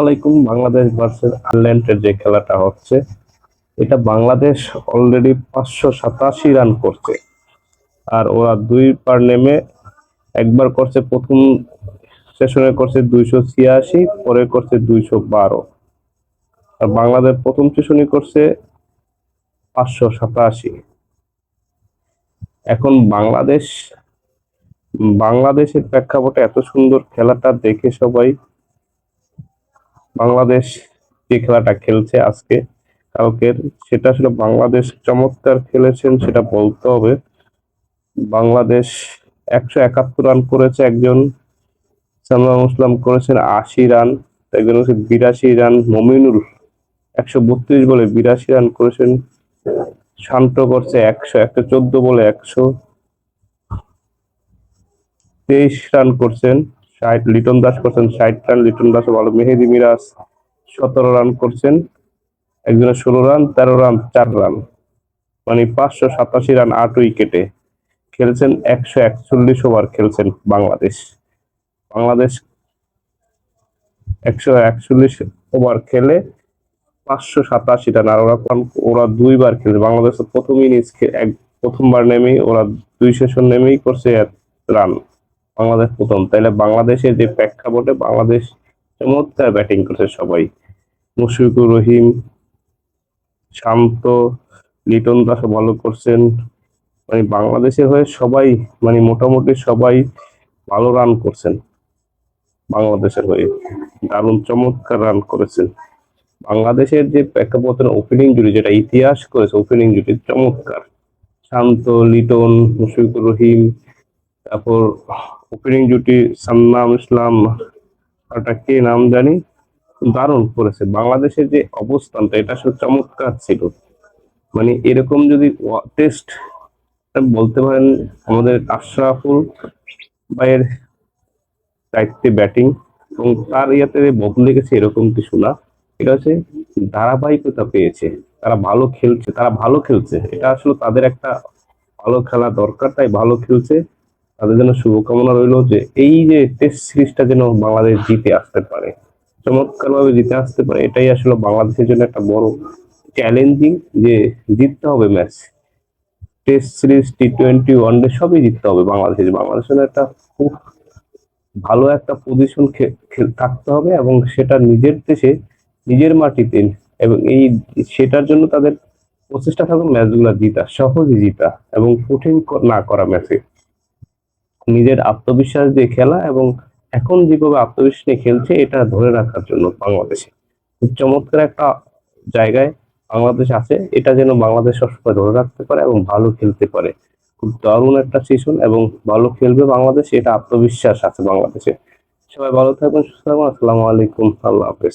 আলাইকুম। বাংলাদেশ ভার্সেস আয়ারল্যান্ডের যে খেলাটা হচ্ছে, এটা বাংলাদেশ অলরেডি পাঁচশো সাতাশি রান করছে। আর ওরা দুই পার নেমে একবার করছে, প্রথম সেশনে করছে দুইশো ছিয়াশি, পরে করছে দুইশো বারো। আর বাংলাদেশ প্রথম সেশনে করছে পাঁচশো সাতাশি। এখন বাংলাদেশ, বাংলাদেশের প্রেক্ষাপটে এত সুন্দর খেলাটা দেখে সবাই বাংলাদেশ যে খেলাটা খেলছে আজকে, কালকের, সেটা আসলে বাংলাদেশ চমৎকার খেলেছেন, সেটা বলতে হবে। বাংলাদেশ একশো একাত্তর রান করেছে একজন সালমান ইসলাম করেছেন আশি রান, একজন হচ্ছে বিরাশি রান মমিনুল, একশো বত্রিশ বলে বিরাশি রান করেছেন, শান্ত করছে একশো একটা চোদ্দ বলে একশো তেইশ রান করছেন। ষাট, লিটন দাস করছেন ষাট রান, লিটন দাস ভালো, মেহেদি মিরাজ সতেরো রান করছেন, একজনের ষোলো রান, তেরো রান, চার রান। মানে পাঁচশো সাতাশি রান আট উইকেটে খেলছেন, একশো একচল্লিশ ওভার খেলছেন বাংলাদেশ। বাংলাদেশ একশো একচল্লিশ ওভার খেলে পাঁচশো সাতাশি রান, আর ওরা ওরা দুইবার খেলছে। বাংলাদেশ প্রথম ইনিংস এক প্রথমবার নেমেই ওরা দুই সেশন নেমেই করছে রান। বাংলাদেশ প্রথম। তাইলে বাংলাদেশের যে প্রেক্ষাপটে বাংলাদেশ চমৎকার ব্যাটিং করছে সবাই। মুশফিকুর রহিম, শান্ত, লিটন দাস ভালো করছেন। মানে বাংলাদেশের হয়ে সবাই মানে মোটামুটি সবাই ভালো রান করছেন। বাংলাদেশের হয়ে দারুণ চমৎকার রান করেছেন। বাংলাদেশের যে প্রেক্ষাপটের ওপেনিং জুটি, যেটা ইতিহাস করেছে ওপেনিং জুটি চমৎকার। শান্ত, লিটন, মুশফিকুর রহিম, তারপর ওপেনিং জুটি সান্নাম ইসলাম ওটা কে নাম জানি, দারুণ করেছে। বাংলাদেশের যে অবস্থানটা, এটা আসলে চমৎকার ছিল। মানে এরকম যদি টেস্ট বলতে পারেন, আমাদের আশরাফুল ভাইয়ের দায়িত্বে ব্যাটিং এবং তার ইয়াতে বদলে গেছে এরকম কিছু না। এটা হচ্ছে ধারাবাহিকতা পেয়েছে। তারা ভালো খেলছে, তারা ভালো খেলছে। এটা আসলে তাদের একটা ভালো খেলা দরকার, তাই ভালো খেলছে। তাদের জন্য শুভকামনা রইল যে এই যে টেস্ট সিরিজটা যেন বাংলাদেশ জিতে আসতে পারে চমৎকার ভাবে জিতে আসতে পারে, এটাই আসলে বাংলাদেশের জন্য একটা বড় চ্যালেঞ্জিং যে জিততে হবে match test series T twenty one day সবই জিততে হবে বাংলাদেশের বাংলাদেশের একটা খুব ভালো একটা পজিশন থাকতে হবে এবং সেটা নিজের দেশে, নিজের মাটিতে এবং এই সেটার জন্য তাদের প্রচেষ্টা থাকবে ম্যাচগুলো জিতা, সহজে জিতা এবং কঠিন না করা ম্যাচে নিজের আত্মবিশ্বাস দিয়ে খেলা এবং এখন যেভাবে আত্মবিশ্বাস নিয়ে খেলছে, এটা ধরে রাখার জন্য বাংলাদেশে। খুব চমৎকার একটা জায়গায় বাংলাদেশ আছে, এটা যেন বাংলাদেশ সবসময় ধরে রাখতে পারে এবং ভালো খেলতে পারে। খুব দারুণ একটা সেশন এবং ভালো খেলবে বাংলাদেশ, এটা আত্মবিশ্বাস আছে বাংলাদেশে। সবাই ভালো থাকবেন, সুস্থ থাকবেন। আসসালামু আলাইকুম, আল্লাহ হাফেজ।